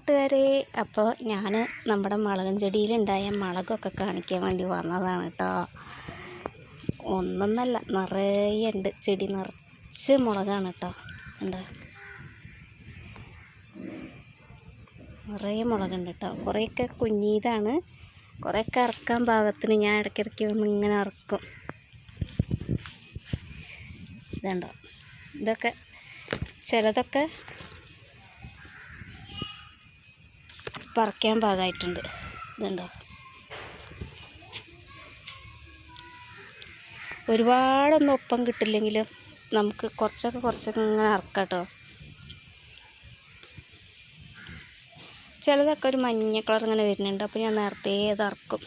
കൂട്ടുകാരെ അപ്പോൾ ഞാൻ നമ്മുടെ മുളകൻ ചെടിയിലുണ്ടായ മുളകൊക്കെ കാണിക്കാൻ വേണ്ടി വന്നതാണ് കേട്ടോ. ഒന്നൊന്നല്ല നിറയെ ഉണ്ട് ചെടി നിറച്ച് മുളകാണ് കേട്ടോ. ഉണ്ട് നിറയെ മുളകുണ്ട് കേട്ടോ. കുറേയൊക്കെ കുഞ്ഞീതാണ്. കുറേയൊക്കെ ഇറക്കാൻ പാകത്തിന് ഞാൻ ഇടയ്ക്കിടയ്ക്ക് വന്ന് ഇങ്ങനെ ഇറക്കും ഇതുണ്ടോ? ഇതൊക്കെ ചിലതൊക്കെ പറിക്കാൻ പാകമായിട്ടുണ്ട്. ഇതുണ്ടോ? ഒരുപാടൊന്നും ഒപ്പം കിട്ടില്ലെങ്കിലും നമുക്ക് കുറച്ചൊക്കെ കുറച്ചൊക്കെ ഇങ്ങനെ അറക്കാം കേട്ടോ. ചിലതൊക്കെ ഒരു മഞ്ഞ കളർ ഇങ്ങനെ വരുന്നുണ്ട്. അപ്പോൾ ഞാൻ നേരത്തെ അത് അറക്കും.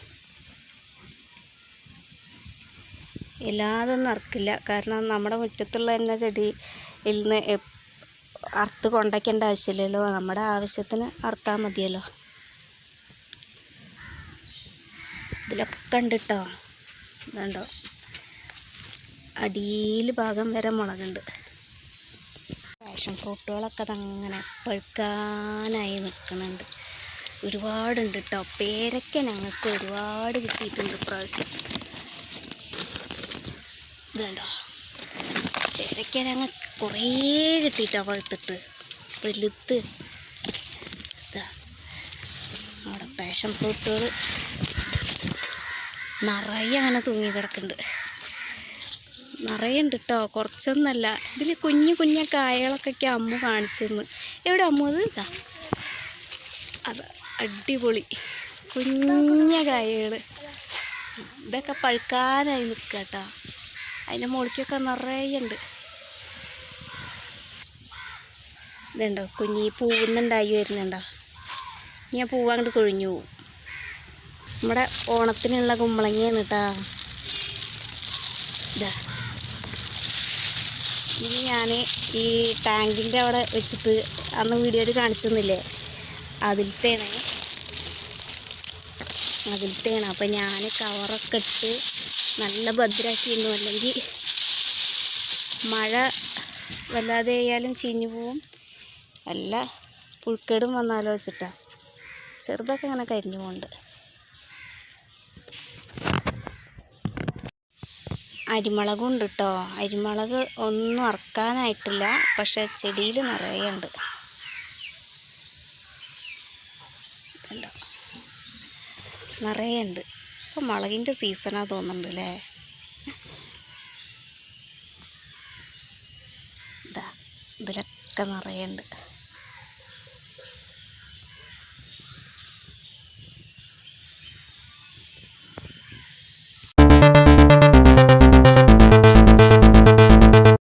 എല്ലാതൊന്നും അറക്കില്ല. കാരണം നമ്മുടെ മുറ്റത്തുള്ള തന്നെ ചെടിയിൽ നിന്ന് അറുത്ത് കൊണ്ടയ്ക്കേണ്ട ആവശ്യമില്ലല്ലോ. നമ്മുടെ ആവശ്യത്തിന് അറുത്താൽ മതിയല്ലോ. ഇതിലൊക്കെ കണ്ടിട്ടോ? ഇതുണ്ടോ? അടിയിൽ ഭാഗം വരെ മുളകുണ്ട്. പാഷൻ ഫ്രൂട്ടുകളൊക്കെ അതങ്ങനെ പഴുക്കാനായി നിൽക്കുന്നുണ്ട്. ഒരുപാടുണ്ട് കേട്ടോ പേരയ്ക്ക ഞങ്ങൾക്ക് ഒരുപാട് കിട്ടിയിട്ടുണ്ട് പ്രാവശ്യം ഇതുണ്ടോ? പേരയ്ക്ക അങ്ങ് കുറേ കിട്ടിയിട്ടാണ് കൊഴുത്തിട്ട് വലുത്ത് അവിടെ പാഷൻ ഫ്രൂട്ടുകൾ നിറയെ അങ്ങനെ തൂങ്ങി കിടക്കുന്നുണ്ട്. നിറയെ ഉണ്ട് കേട്ടോ കുറച്ചൊന്നല്ല. ഇതിൽ കുഞ്ഞു കുഞ്ഞ കായകളൊക്കെ അമ്മ കാണിച്ചെന്ന്. എവിടെ അമ്മ അത്? ഇതാ. അത് അടിപൊളി. കുഞ്ഞ കായകൾ ഇതൊക്കെ പഴുക്കാനായി നിൽക്കുക കേട്ടോ അതിന്റെ മുകളിലേക്കൊക്കെ നിറയെ ഉണ്ട്. ഇതുണ്ടോ? കുഞ്ഞി പൂവുന്നുണ്ടായി വരുന്നുണ്ടോ? ഞാൻ പൂവ് അങ്ങോട്ട് കൊഴിഞ്ഞു പോവും. നമ്മുടെ ഓണത്തിനുള്ള കുമ്പളങ്ങയാണ് കേട്ടാ ഇതാ. ഇനി ഞാൻ ഈ ടാങ്കിന്റെ അവിടെ വെച്ചിട്ട് അന്ന് വീഡിയോയിൽ കാണിച്ചെന്നില്ലേ? അതിലത്തേണ് അതിലത്തേണ് അപ്പം ഞാൻ കവറൊക്കെ ഇട്ട് നല്ല ഭദ്രാക്കിയിരുന്നു. അല്ലെങ്കിൽ മഴ വല്ലാതെ ആയാലും ചീഞ്ഞു പോവും. നല്ല പുഴുക്കേടും വന്നാലോ ചെറുതൊക്കെ ഇങ്ങനെ കരിഞ്ഞു പോകുന്നുണ്ട് അരിമുളകും ഉണ്ട് കേട്ടോ അരിമുളക് ഒന്നും അറക്കാനായിട്ടില്ല. പക്ഷെ ചെടിയിൽ നിറയെ ഉണ്ട്. നിറയെ ഉണ്ട്. ഇപ്പം മുളകിന്റെ സീസണാ തോന്നുന്നുണ്ട് അല്ലേ ഇതാ ഇതിലൊക്കെ നിറയെ ഉണ്ട്.